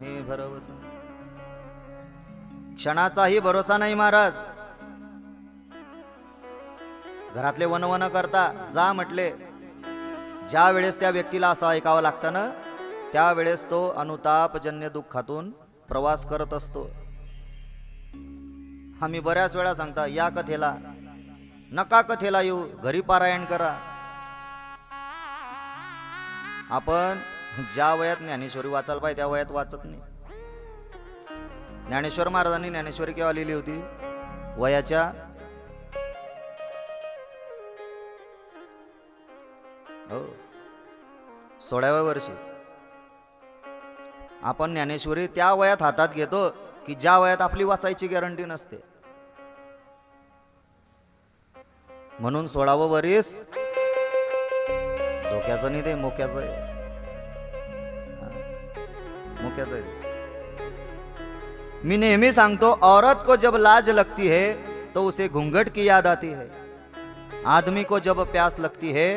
हे भरोसा. क्षणाचाही भरोसा नाही महाराज. घरातले वन वन करता जा म्हटले. ज्या वेळेस त्या व्यक्तीला असं ऐकावं लागतं ना त्यावेळेस तो अनुतापजन्य दुःखातून प्रवास करत असतो. आम्ही बऱ्याच वेळा सांगता या कथेला नका कथेला येऊ घरी पारायण करा. आपण ज्या वयात ज्ञानेश्वरी वाचायला पाहिजे त्या वयात वाचत नाही. ज्ञानेश्वर महाराजांनी ज्ञानेश्वरी केव्हा लिहिली होती? वयाच्या हो सोळाव्या वर्षी. आपण ज्ञानेश्वरी त्या वयात हातात घेतो की ज्या वयात आपली वाचायची गॅरंटी नसते. म्हणून सोळावं वरीस धोक्याचं नाही ते मोक्याचं आहे. मुख्याचं आहे. मी नेहमी सांगतो औरत को जब लाज लगती है तो उसे घूंघट की याद आती है. आदमी को जब प्यास लगती है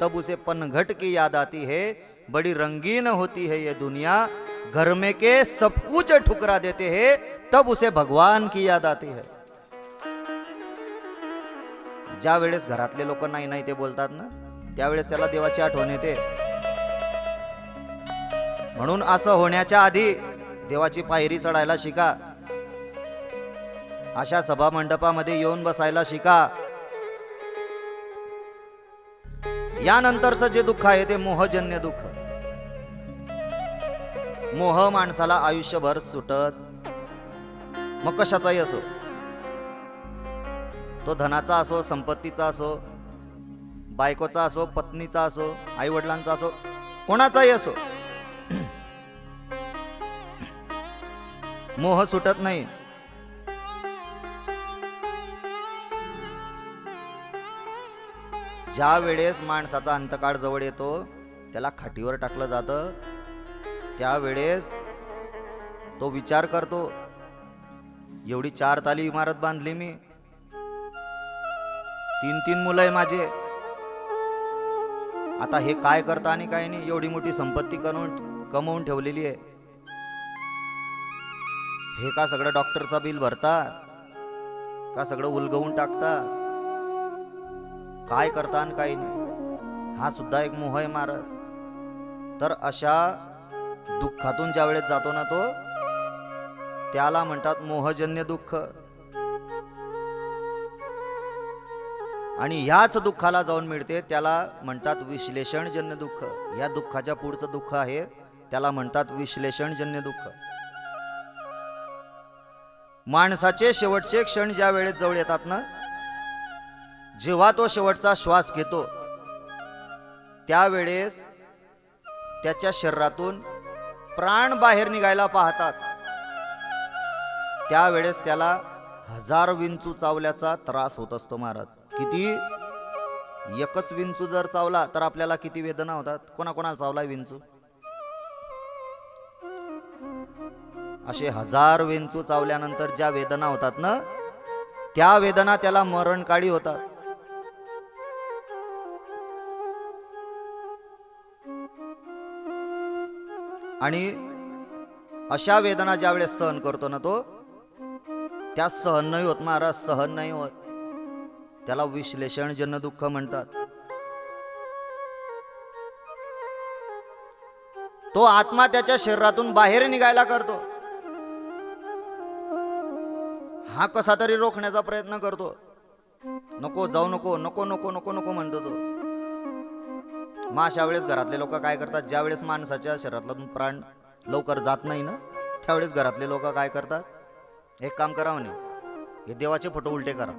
तब उसे पनघट की याद आती है. बड़ी रंगीन होती है ये दुनिया घर में के सब कुछ ठुकरा देते हैं तब उसे भगवान की याद आती है. ज्या वेळेस घरातले लोक नाही नाही ते बोलतात ना त्यावेळेस त्याला देवाची आठवण येते. म्हणून असं होण्याच्या आधी देवाची पायरी चढायला शिका. अशा सभा मंडपामध्ये येऊन बसायला शिका. यानंतरचं जे दुःख आहे ते मोहजन्य दुःख. मोह माणसाला आयुष्यभर सुटत. मग कशाचाही असो. तो धनाचा असो संपत्तीचा असो बायकोचा असो पत्नीचा असो आई वडिलांचा असो कोणाचाही असो. मोह सुटत नाही. ज्या वेळेस माणसाचा अंतकाळ जवळ येतो त्याला खाटीवर टाकलं जातं. त्यावेळेस तो विचार करतो एवढी चार ताली इमारत बांधली मी. तीन तीन मुलं आहे माझे. आता हे काय करता आणि काय नाही एवढी मोठी संपत्ती करून कमवून ठेवलेली आहे. हे का सगळं डॉक्टरचा बिल भरता का सगळं उलगवून टाकता काय करता काही नाही. हा सुद्धा एक मोह आहे महाराज तर अशा दुःखातून ज्या वेळेस जातो ना तो त्याला म्हणतात मोहजन्य दुःख. आणि ह्याच दुःखाला जाऊन मिळते त्याला म्हणतात विश्लेषणजन्य दुःख. या दुःखाच्या पुढचं दुःख आहे त्याला म्हणतात विश्लेषणजन्य दुःख. माणसाचे शेवटचे क्षण ज्या वेळेत जवळ येतात ना जेव्हा तो शेवटचा श्वास घेतो त्यावेळेस त्याच्या शरीरातून प्राण बाहेर निघायला पाहतात. त्यावेळेस त्याला हजार विंचू चावल्याचा त्रास होत असतो महाराज. किती? एकच विंचू जर चावला तर आपल्याला किती वेदना होतात? कोणाकोणाला चावला विंचू? असे हजार विंचू चावल्यानंतर ज्या वेदना होतात ना त्या वेदना त्याला मरणकाळी होतात. आणि अशा वेदना ज्या वेळेस सहन करतो ना तो त्या सहन नाही होत महाराज सहन नाही होत. त्याला विश्लेषण जन दुःख म्हणतात. तो आत्मा त्याच्या शरीरातून बाहेर निघायला करतो. हा कसा तरी रोखण्याचा प्रयत्न करतो. नको जाऊ नको नको नको नको नको म्हणतो तो. मग अशा वेळेस घरातले लोक काय करतात? ज्या वेळेस माणसाच्या शरीरातून प्राण लवकर जात नाही ना त्यावेळेस घरातले लोक काय करतात? एक काम करा म्हणे हे देवाचे फोटो उलटे करा.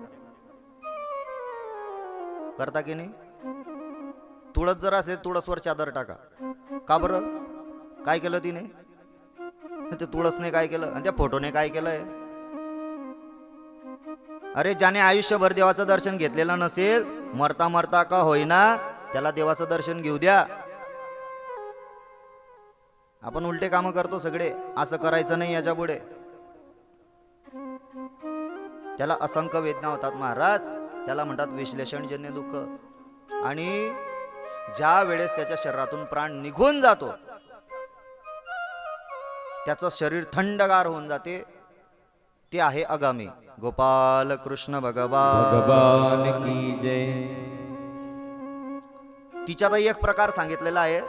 करता की नाही? तुळस जर असेल तुळसवर चादर टाका. का बरं? काय केलं तिने? ते तुळसने काय केलं? आणि त्या फोटोने काय केलंय? अरे ज्याने आयुष्यभर देवाचं दर्शन घेतलेलं नसेल मरता मरता का होईना त्याला देवाचं दर्शन घेऊ द्या. आपण उलटे कामं करतो सगळे असं करायचं नाही याच्यापुढे. त्याला असंख्य वेदना होतात महाराज त्याला म्हणतात विश्लेषणजन्य दुःख. आणि ज्या वेळेस त्याच्या शरीरातून प्राण निघून जातो त्याचं शरीर थंडगार होऊन जाते ते आहे आगामी. गोपाल कृष्ण भगवान की जय. तिच्यातही एक प्रकार सांगितलेला आहे.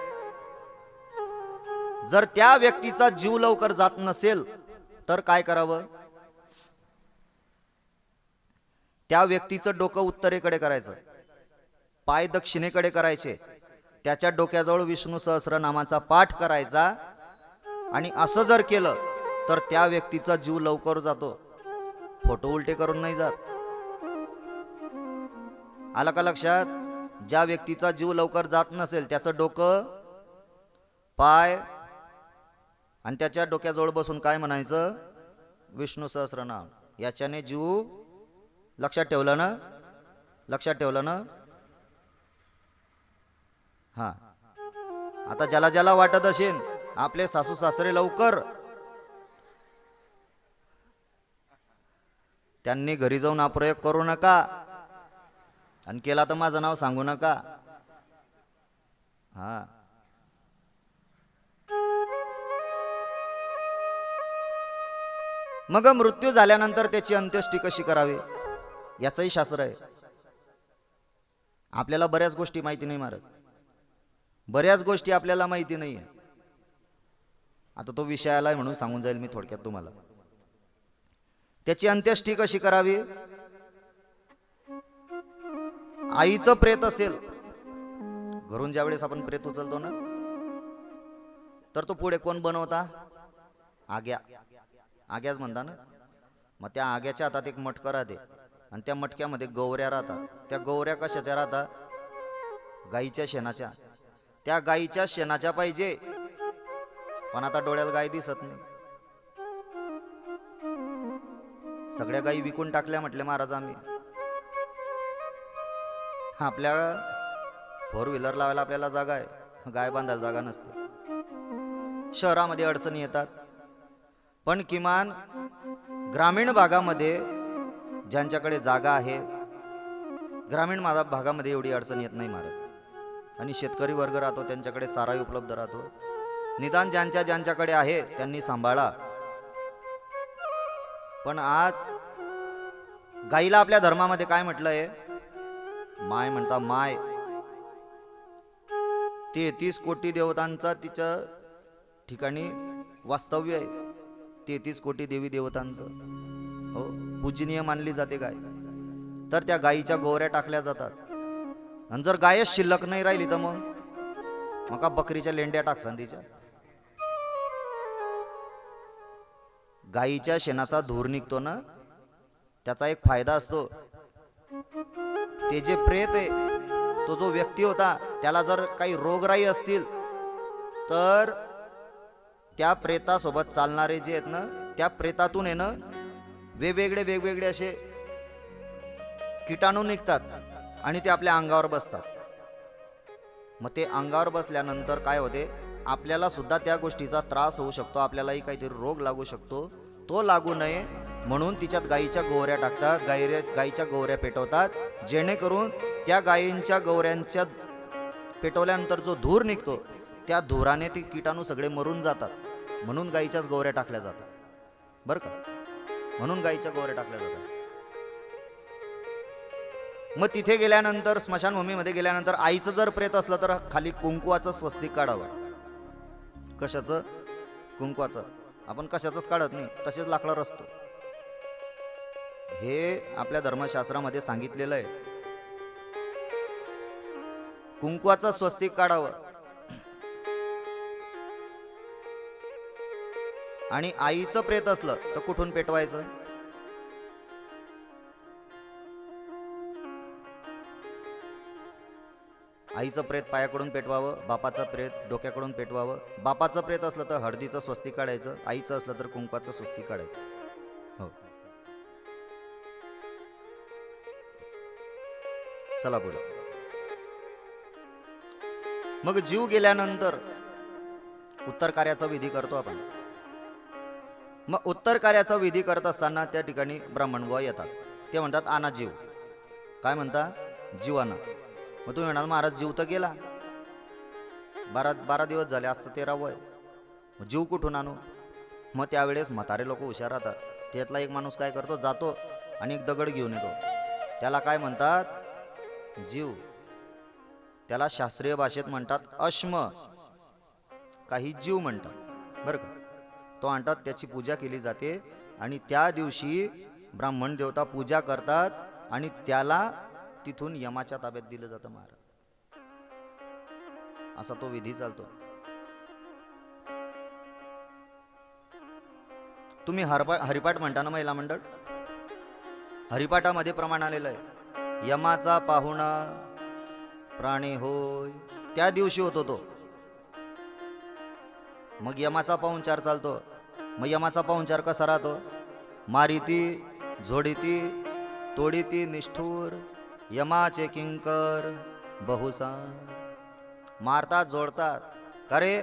जर त्या व्यक्तीचा जीव लवकर जात नसेल तर काय करावं? त्या व्यक्तीचं डोकं उत्तरेकडे करायचं. पाय दक्षिणेकडे करायचे. त्याच्या डोक्याजवळ विष्णू सहस्रनामाचा पाठ करायचा. आणि असं जर केलं तर त्या व्यक्तीचा जीव लवकर जातो. फोटो उलटे करून नाही जात. आला का लक्षात? ज्या व्यक्तीचा जीव लवकर जात नसेल त्याचं डोकं पाय आणि त्याच्या डोक्याजवळ बसून काय म्हणायचं? विष्णू सहस्रनाम. याच्याने जीव लक्षात ठेवलं ना? लक्षात ठेवलं ना? हा. आता ज्याला ज्याला वाटत असेल आपले सासू सासरे लवकर त्यांनी घरी जाऊन हा प्रयोग करू नका. आणि केला तर माझं नाव सांगू नका. हा. मग मृत्यू झाल्यानंतर त्याची अंत्येष्टी कशी करावी? याचंही शास्त्र आहे. आपल्याला बऱ्याच गोष्टी माहिती नाही महाराज. बऱ्याच गोष्टी आपल्याला माहिती नाही आहे आता तो विषय आलाय म्हणून सांगून जाईल मी थोडक्यात तुम्हाला. त्याची अंत्येष्टी कशी करावी? आईचं प्रेत असेल. घरून ज्यावेळेस आपण प्रेत उचलतो ना तर तो पुढे कोण बनवता? आग्या. आग्याच म्हणता ना? मग त्या आग्याच्या हातात एक मटकं राहते. आणि त्या मटक्यामध्ये गौऱ्या राहतात. त्या गौऱ्या कशाच्या राहतात? गाईच्या शेणाच्या. त्या गाईच्या शेणाच्या पाहिजे. पण आता डोळ्याला गाय दिसत नाही. सगळ्या गायी विकून टाकल्या म्हटले महाराज आम्ही. आपल्या फोर व्हीलर लावायला आपल्याला जागा आहे. गाय बांधायला जागा नसते. शहरामध्ये अडचणी येतात. पण किमान ग्रामीण भागामध्ये ज्यांच्याकडे जागा आहे ग्रामीण माझा भागामध्ये एवढी अडचण येत नाही महाराज. आणि शेतकरी वर्ग राहतो त्यांच्याकडे चाराही उपलब्ध राहतो. निदान ज्यांच्या ज्यांच्याकडे आहे त्यांनी सांभाळा. पण आज गाईला आपल्या धर्मामध्ये काय म्हटलंय? माय म्हणता माय. तेहतीस कोटी देवतांचा तिच्या ठिकाणी वास्तव्य आहे. तेहतीस कोटी देवी देवतांचं. हो पूजनीय मानली जाते गाय. तर त्या गायीच्या गोवऱ्या टाकल्या जातात. आणि जर गायच शिल्लक नाही राहिली तर मग? मका बकरीच्या लेंड्या टाकसान तिच्या गाईच्या शेणाचा धूर निघतो ना त्याचा एक फायदा असतो. ते जे प्रेत आहे तो जो व्यक्ती होता त्याला जर काही रोगराई असतील तर त्या प्रेतासोबत चालणारे जे आहेत ना त्या प्रेतातून आहे ना वेगवेगळे वेगवेगळे असे किटाणू निघतात आणि ते आपल्या अंगावर बसतात. मग ते अंगावर बसल्यानंतर काय होते आपल्याला सुद्धा त्या गोष्टीचा त्रास होऊ शकतो आपल्यालाही काहीतरी रोग लागू शकतो. तो लागू नये म्हणून तिच्यात गाईच्या गोवऱ्या टाकतात गायऱ्या गाईच्या गोवऱ्या पेटवतात. जेणेकरून त्या गायींच्या गोवऱ्यांच्या पेटवल्यानंतर जो धूर निघतो त्या धुराने ते किटाणू सगळे मरून जातात. म्हणून गाईच्याच गोवऱ्या टाकल्या जातात. बरं का? म्हणून गाईच्या गोवऱ्या टाकल्या जातात. मग तिथे गेल्यानंतर स्मशानभूमीमध्ये गेल्यानंतर आईचं जर प्रेत असलं तर खाली कुंकुवाचं स्वस्तिक काढावं. कशाचं? कुंकवाचं. आपण कशाचंच काढत नाही तसेच लाकडं रचतो हे आपल्या धर्मशास्त्रामध्ये सांगितलेलं आहे. कुंकवाचं स्वस्तिक काढावं. आणि आईचं प्रेत असलं तर कुठून पेटवायचं? आईचं प्रेत पायाकडून पेटवावं बापाचं प्रेत डोक्याकडून पेटवावं. बापाचं प्रेत असलं तर हळदीचं स्वस्ती काढायचं आईचं असलं तर कुंकवाचं स्वस्ती काढायचं. हो. चला बोला. मग जीव गेल्यानंतर उत्तर कार्याचा विधी करतो आपण. मग उत्तर कार्याचा विधी करत असताना त्या ठिकाणी ब्राह्मणबुवा येतात. ते म्हणतात आणा जीव. काय म्हणता? जीव मग तुम्ही म्हणाल महाराज जीव तर गेला. बारा बारा दिवस झाले आजचं तेरा वय. मग जीव कुठून आणू? मग त्यावेळेस म्हातारे लोक हुशार राहतात. त्यातला एक माणूस काय करतो? जातो आणि एक दगड घेऊन येतो. त्याला काय म्हणतात? जीव. त्याला शास्त्रीय भाषेत म्हणतात अश्म. काही जीव म्हणतात. बरं का? तो आणतात त्याची पूजा केली जाते आणि त्या दिवशी ब्राह्मण देवता पूजा करतात आणि त्याला तिथून यमाच्या ताब्यात दिलं जातं महाराज. असा तो विधी चालतो. तुम्ही हरपा हरिपाठ म्हणता ना महिला मंडळ? हरिपाठामध्ये प्रमाण आलेलं आहे. यमाचा पाहुणा प्राणी होय त्या दिवशी होतो तो. मग यमाचा पाहुणचार चालतो. मग यमाचा पाहुणचार कसा राहतो? मारिती झोडीती तोडीती निष्ठूर यमाचे किंकर बहुसा. मारतात जोडतात. का रे?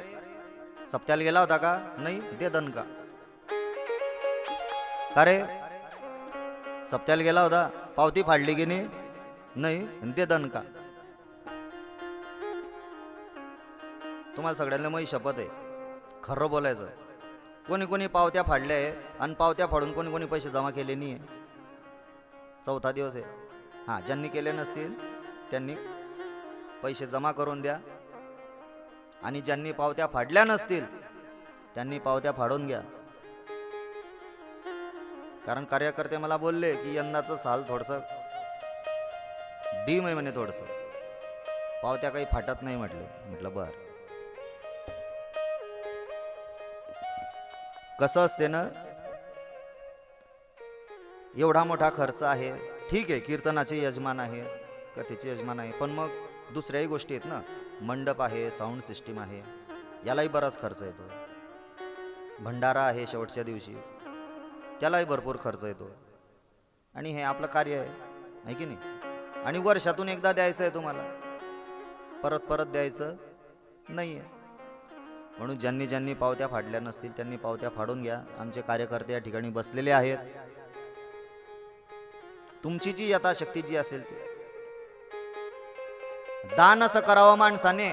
सप्त्याला गेला होता का? नाही दे दणका का रे? सप्त्याला गेला होता. पावती फाडली की नाही? दे दे दणका तुम्हाला सगळ्यांना माझी शपथ आहे. खरं बोलायचं. कोणी कोणी पावत्या फाडल्या आहे आणि पावत्या फाडून कोणी कोणी पैसे जमा केले नाही आहे. चौथा दिवस आहे. हां ज्यांनी केले नसतील त्यांनी पैसे जमा करून द्या. आणि ज्यांनी पावत्या फाडल्या नसतील त्यांनी पावत्या फाडून घ्या. कारण कार्यकर्ते मला बोलले की यंदाचं साल थोडंसं डीम आहे म्हणे थोडंसं. पावत्या काही फाटत नाही म्हटलं. म्हटलं बर. कसं असते ना एवढा मोठा खर्च आहे. ठीक आहे कीर्तनाचे यजमान आहे कथेचे यजमान आहे पण मग दुसऱ्याही गोष्टी आहेत ना. मंडप आहे साऊंड सिस्टीम आहे यालाही बराच खर्च येतो. भंडारा आहे शेवटच्या दिवशी त्यालाही भरपूर खर्च येतो. आणि हे आपलं कार्य आहे आहे की नाही? आणि वर्षातून एकदा द्यायचं आहे तुम्हाला. परत परत द्यायचं नाही आहे म्हणून ज्यांनी ज्यांनी पावत्या फाडल्या नसतील त्यांनी पावत्या फाडून घ्या. आमचे कार्यकर्ते या ठिकाणी बसलेले आहेत. तुमची जी यथाशक्ती जी असेल ती. दान असं करावं माणसाने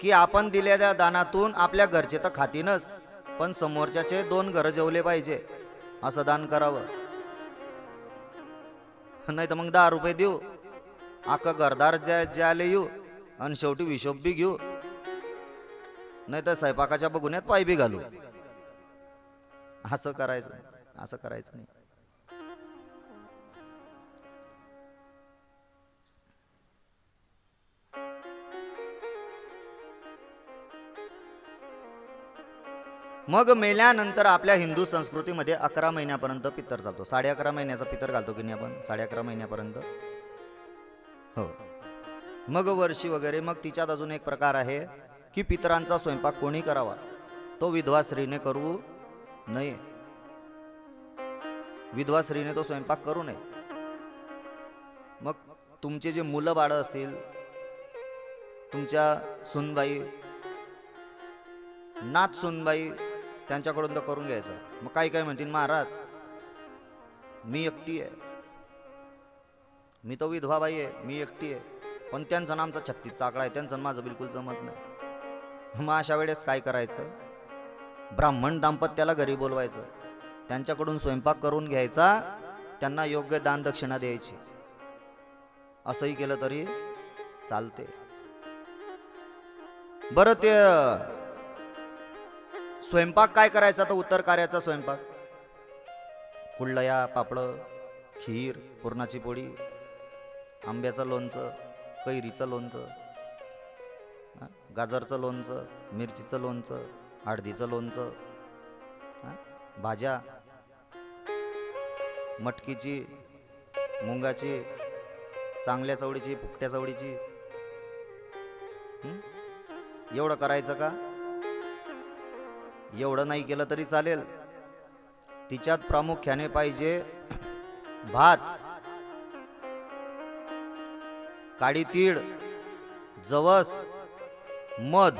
की आपण दिलेल्या दानातून आपल्या घरचे तर खातीनच पण समोरच्याचे दोन घर जेवले पाहिजे असं दान करावं. नाही तर मग दहा रुपये देऊ अख्खं घरदार द्या ज्याले येऊ आणि शेवटी हिशोब बी घेऊ. नाही तर स्वयंपाकाच्या बघुण्यात पाय बी घालू. असं करायचं असं करायचं नाही. मग मेल्यानंतर आपल्या हिंदू संस्कृतीमध्ये अकरा महिन्यापर्यंत पितर चालतो. साडे अकरा महिन्याचा पितर घालतो की नाही आपण? साडे अकरा महिन्यापर्यंत? हो. मग वर्षी वगैरे मग तिच्यात अजून एक प्रकार आहे की पितरांचा स्वयंपाक कोणी करावा? तो विधवा स्त्रीने करू नये. विधवा स्त्रीने तो स्वयंपाक करू नये. मग तुमचे जे मुलं बाळं असतील तुमच्या सुनबाई नात सुनबाई त्यांच्याकडून तर करून घ्यायचं. मग काही काय म्हणतील महाराज मी एकटी आहे. मी तो विधवा बाई आहे मी एकटी आहे. पण त्यांचं ना आमचा छत्तीसचा आकडा आहे त्यांचं माझं बिलकुल जमत नाही. मग अशा वेळेस काय करायचं? ब्राह्मण दाम्पत्याला घरी बोलवायचं. त्यांच्याकडून स्वयंपाक करून घ्यायचा त्यांना योग्य दान दक्षिणा द्यायची. असंही केलं तरी चालते बरं ते स्वयंपाक काय करायचा? तर उत्तर कार्याचा स्वयंपाक. कुळया पापडं खीर पुरणाची पोळी आंब्याचं लोणचं कैरीचं लोणचं गाजरचं लोणचं मिरचीचं लोणचं हळदीचं लोणचं भाज्या मटकीची मुंगाची चांगल्या चवडीची फुकट्या चवडीची एवढं करायचं का? एवढं नाही केलं तरी चालेल. तिच्यात प्रामुख्याने पाहिजे भात काळी तीळ जवस मध.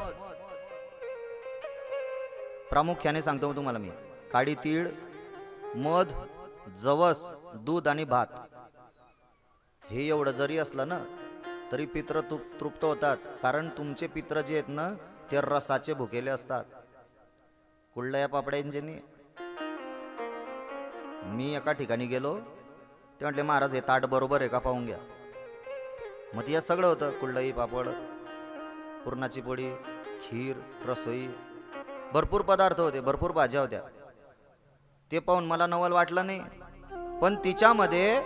प्रामुख्याने सांगतो तुम्हाला मी. काळी तीळ मध जवस दूध आणि भात. हे एवढं जरी असलं ना तरी पित्र तृप्त होतात. कारण तुमचे पित्र जे आहेत ना ते रसाचे भुकेले असतात. कुळल्या या पापड्यांच्यानी मी एका ठिकाणी गेलो ते म्हटले महाराज हे ताट बरोबर आहे का? पाहून घ्या. मग तिच्यात सगळं होतं कुळई पापड पुरणाची पोळी खीर रसोई. भरपूर पदार्थ होते भरपूर भाज्या होत्या. ते पाहून मला नवल वाटलं नाही. पण तिच्यामध्ये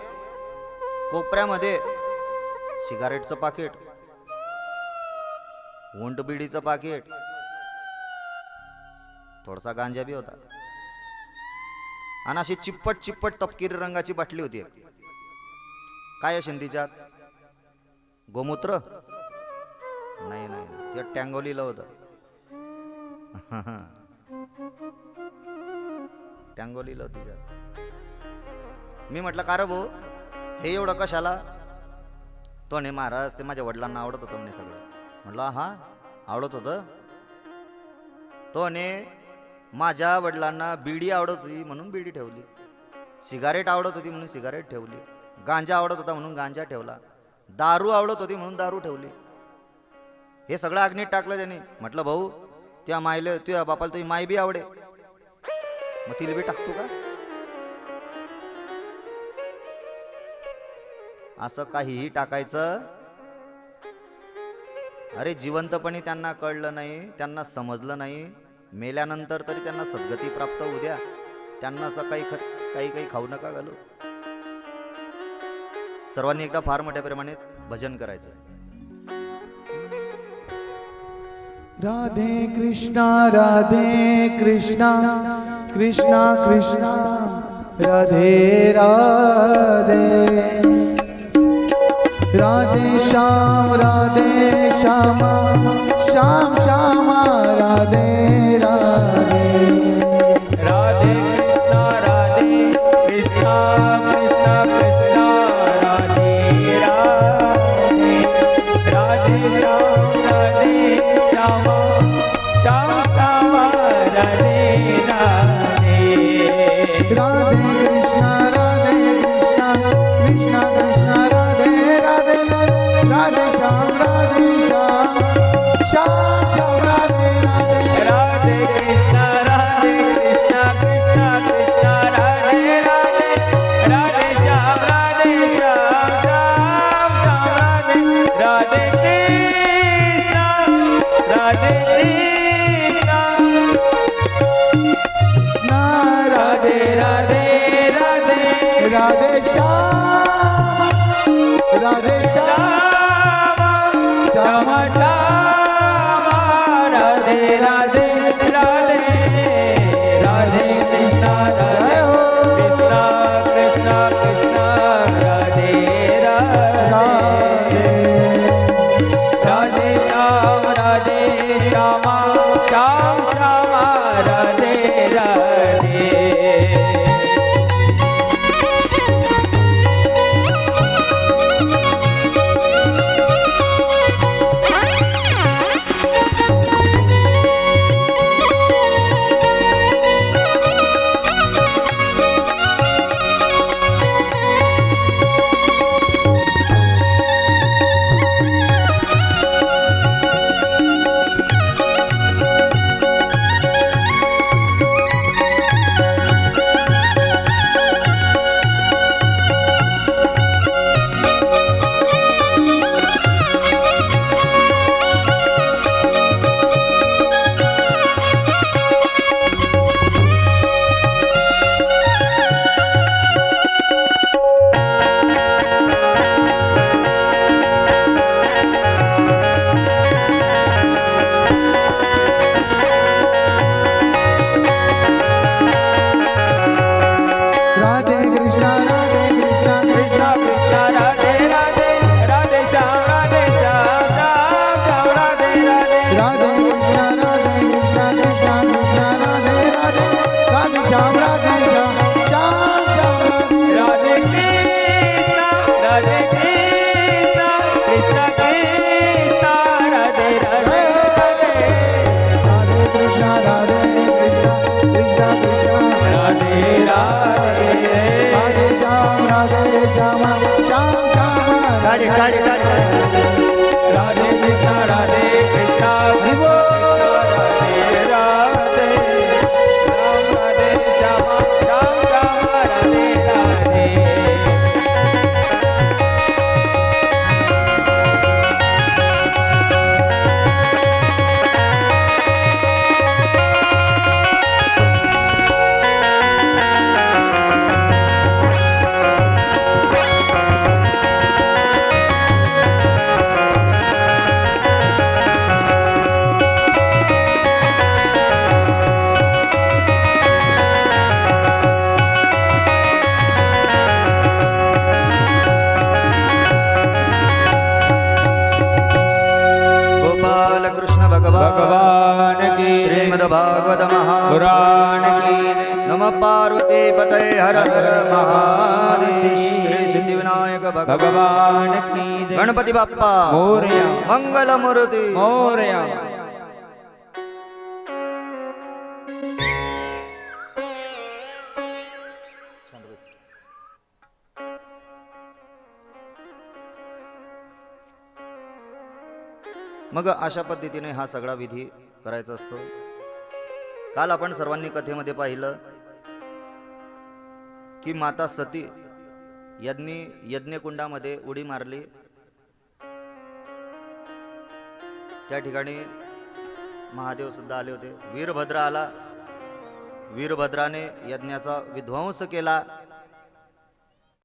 कोपऱ्यामध्ये सिगारेटचं पाकिट उंटबिडीचं पाकिट थोडासा गांजा बी होता. आणि अशी चिप्पट चिप्पट तपकिरी रंगाची बाटली होती. काय असेल तिच्यात? गोमूत्र? नाही नाही ते टँगोलीला होतं. टँगोलीला होती मी म्हटलं का रे भाऊ? हे एवढं कशाला? तो नाही महाराज ते माझ्या वडिलांना आवडत होतं म्हणे सगळं. म्हटलं हा? आवडत होतं? तो ने माझ्या वडिलांना बिडी आवडत होती म्हणून बिडी ठेवली. सिगारेट आवडत होती म्हणून सिगारेट ठेवली. गांजा आवडत होता म्हणून गांजा ठेवला. दारू आवडत होती म्हणून दारू ठेवली. हे सगळं अग्नीत टाकलं त्याने. म्हटलं भाऊ त्या मायले तुझ्या बापाला तुझी माय बी आवडे. मग तिला बी टाकतो का? असं काहीही टाकायचं. अरे जिवंतपणी त्यांना कळलं नाही त्यांना समजलं नाही मेल्यानंतर तरी त्यांना सद्गती प्राप्त होऊ द्या. त्यांना असं काही ख काही काही खाऊ नका घालू. सर्वांनी एकदा फार मोठ्या प्रमाणात भजन करायचं. राधे कृष्णा राधे कृष्णा कृष्णा कृष्णा राधे राधे. राधे श्याम राधे श्यामा. श्याम श्यामा राधे राधे श्याम श्यामा गणपती बाप्पा. मोरया. मंगल मूर्ती मोरया. मग अशा पद्धतीने हा सगळा विधी करायचा असतो. काल आपण सर्वांनी कथेमध्ये पाहिलं की माता सती यज्ञी यज्ञकुंडामध्ये उडी मारली. त्या ठिकाणी महादेव सुद्धा आले होते. वीरभद्र आला. वीरभद्राने यज्ञाचा विध्वंस केला.